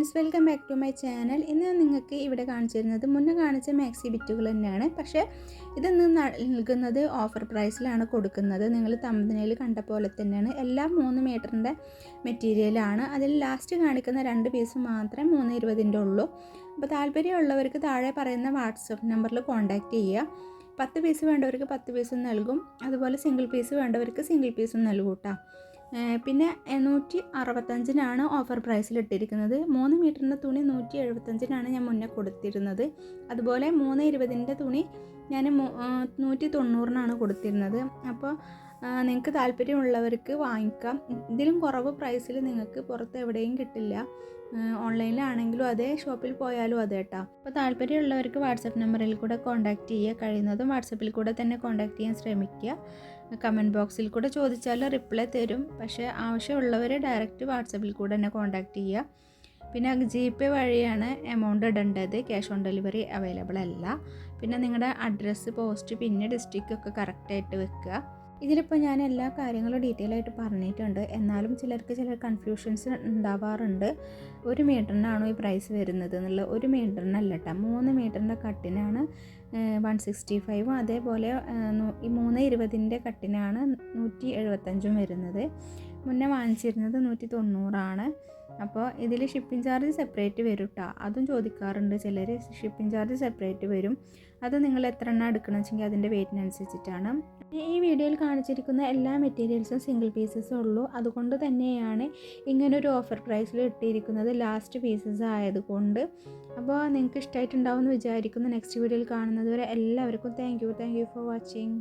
Friends welcome back to my channel. ഇന്ന് നിങ്ങൾക്ക് ഇവിടെ കാണിച്ചിരുന്നത് മുന്നേ കാണിച്ച മാക്സി ബിറ്റുകൾ തന്നെയാണ്. പക്ഷേ ഇതൊന്ന് നൽകുന്നത് ഓഫർ പ്രൈസിലാണ് കൊടുക്കുന്നത്. നിങ്ങൾ തമ്പനയിൽ കണ്ട പോലെ തന്നെയാണ്. എല്ലാ മൂന്ന് മീറ്ററിന്റെ മെറ്റീരിയലാണ് അതിൽ ലാസ്റ്റ് കാണിക്കുന്ന രണ്ട് പീസ് മാത്രമേ മൂന്ന് ഇരുപതിന്റെ ഉള്ളൂ. അപ്പോൾ താല്പര്യമുള്ളവർക്ക് താഴെ പറയുന്ന വാട്സപ്പ് നമ്പറിൽ കോൺടാക്റ്റ് ചെയ്യുക. പത്ത് പീസ് വേണ്ടവർക്ക് പത്ത് പീസും നൽകും. അതുപോലെ സിംഗിൾ പീസ് വേണ്ടവർക്ക് സിംഗിൾ പീസും നൽകും കേട്ടോ. ഏഹ് പിന്നെ നൂറ്റി അറുപത്തഞ്ചിനാണ് ഓഫർ പ്രൈസിൽ ഇട്ടിരിക്കുന്നത്. മൂന്ന് മീറ്ററിന്റെ തുണി നൂറ്റി എഴുപത്തഞ്ചിനാണ് ഞാൻ മുന്നേ കൊടുത്തിരുന്നത്. അതുപോലെ മൂന്ന് ഇരുപതിന്റെ തുണി ഞാൻ നൂറ്റി തൊണ്ണൂറിനാണ് കൊടുത്തിരുന്നത്. അപ്പോൾ നിങ്ങൾക്ക് താല്പര്യമുള്ളവർക്ക് വാങ്ങിക്കാം. ഇതിലും കുറവ് പ്രൈസിൽ നിങ്ങൾക്ക് പുറത്ത് എവിടെയും കിട്ടില്ല. ഓൺലൈനിലാണെങ്കിലും അതെ ഷോപ്പിൽ പോയാലും അതെ കേട്ടോ. അപ്പോൾ താല്പര്യമുള്ളവർക്ക് വാട്സപ്പ് നമ്പറിൽ കൂടെ കോൺടാക്റ്റ് ചെയ്യുക. കഴിയുന്നതും വാട്സപ്പിൽ കൂടെ തന്നെ കോൺടാക്റ്റ് ചെയ്യാൻ ശ്രമിക്കുക. കമന്റ് ബോക്സിൽ കൂടെ ചോദിച്ചാലും റിപ്ലൈ തരും. പക്ഷേ ആവശ്യമുള്ളവരെ ഡയറക്റ്റ് വാട്സപ്പിൽ കൂടെ തന്നെ കോൺടാക്റ്റ് ചെയ്യുക. പിന്നെ ജി പേ വഴിയാണ് എമൗണ്ട് ഇടേണ്ടത്. ക്യാഷ് ഓൺ ഡെലിവറി അവൈലബിൾ അല്ല. പിന്നെ നിങ്ങളുടെ അഡ്രസ്സ് പോസ്റ്റ് പിന്നെ ഡിസ്ട്രിക്റ്റ് ഒക്കെ കറക്റ്റായിട്ട് വെക്കുക. ഇതിലിപ്പോൾ ഞാൻ എല്ലാ കാര്യങ്ങളും ഡീറ്റെയിൽ ആയിട്ട് പറഞ്ഞിട്ടുണ്ട്. എന്നാലും ചിലർക്ക് ചില കൺഫ്യൂഷൻസ് ഉണ്ടാവാറുണ്ട്. ഒരു മീറ്ററിനാണോ ഈ പ്രൈസ് വരുന്നത് എന്നുള്ള ഒരു മീറ്ററിനല്ല കേട്ടോ മൂന്ന് മീറ്ററിന്റെ കട്ടിനാണ് വൺ സിക്സ്റ്റി ഫൈവും അതേപോലെ ഈ മൂന്ന് ഇരുപതിന്റെ കട്ടിനാണ് നൂറ്റി എഴുപത്തഞ്ചും വരുന്നത്. മുന്നേ വാങ്ങിച്ചിരുന്നത് നൂറ്റി തൊണ്ണൂറാണ്. അപ്പോൾ ഇതിൽ ഷിപ്പിംഗ് ചാർജ് സെപ്പറേറ്റ് വരും കേട്ടോ അതും ചോദിക്കാറുണ്ട് ചിലർ ഷിപ്പിംഗ് ചാർജ് സെപ്പറേറ്റ് വരും. അത് നിങ്ങൾ എത്ര എണ്ണം എടുക്കണം വെച്ചെങ്കിൽ അതിന്റെ വെയിറ്റിനനുസരിച്ചിട്ടാണ് ഈ വീഡിയോയിൽ കാണിച്ചിരിക്കുന്ന എല്ലാ മെറ്റീരിയൽസും സിംഗിൾ പീസസേ ഉള്ളൂ. അതുകൊണ്ട് തന്നെയാണ് ഇങ്ങനൊരു ഓഫർ പ്രൈസിൽ ഇട്ടിരിക്കുന്നത് ലാസ്റ്റ് പീസസ് ആയതുകൊണ്ട് അപ്പോൾ നിങ്ങൾക്ക് ഇഷ്ടമായിട്ടുണ്ടാവും എന്ന് വിചാരിക്കുന്നു. നെക്സ്റ്റ് വീഡിയോയിൽ കാണുന്നതുവരെ എല്ലാവർക്കും thank you thank you for watching